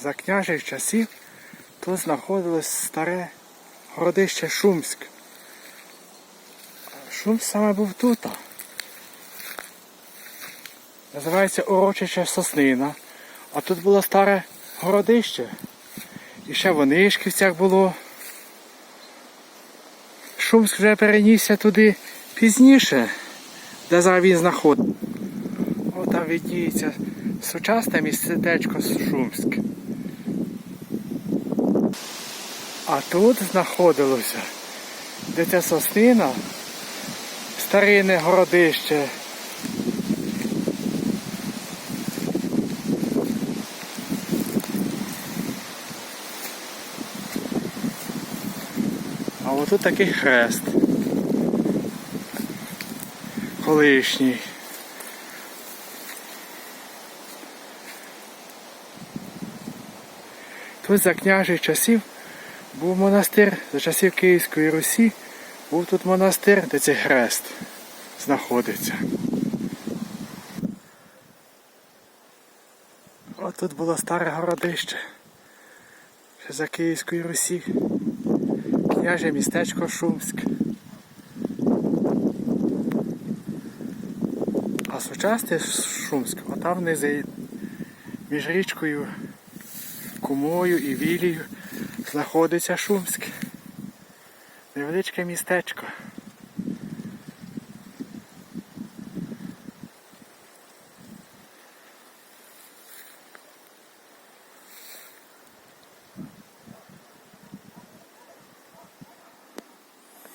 За княжих часів тут знаходилось старе городище Шумськ. Шумськ саме був тут. Називається урочище Соснина. А тут було старе городище. І ще в Онишківцях було. Шумськ вже перенісся туди пізніше, де зараз він знаходиться. О, там видніється сучасне містечко Шумськ. А тут знаходилося, де ця соснина, старинне городище. А отут такий хрест. Колишній. Тут за княжих часів був монастир, за часів Київської Русі був тут монастир, де цей хрест знаходиться. От тут було старе городище. Ще за Київської Русі. Княже містечко Шумськ. А сучасний Шумськ, отам внизу між річкою Кумою і Вілією знаходиться Шумськ. Невеличке містечко.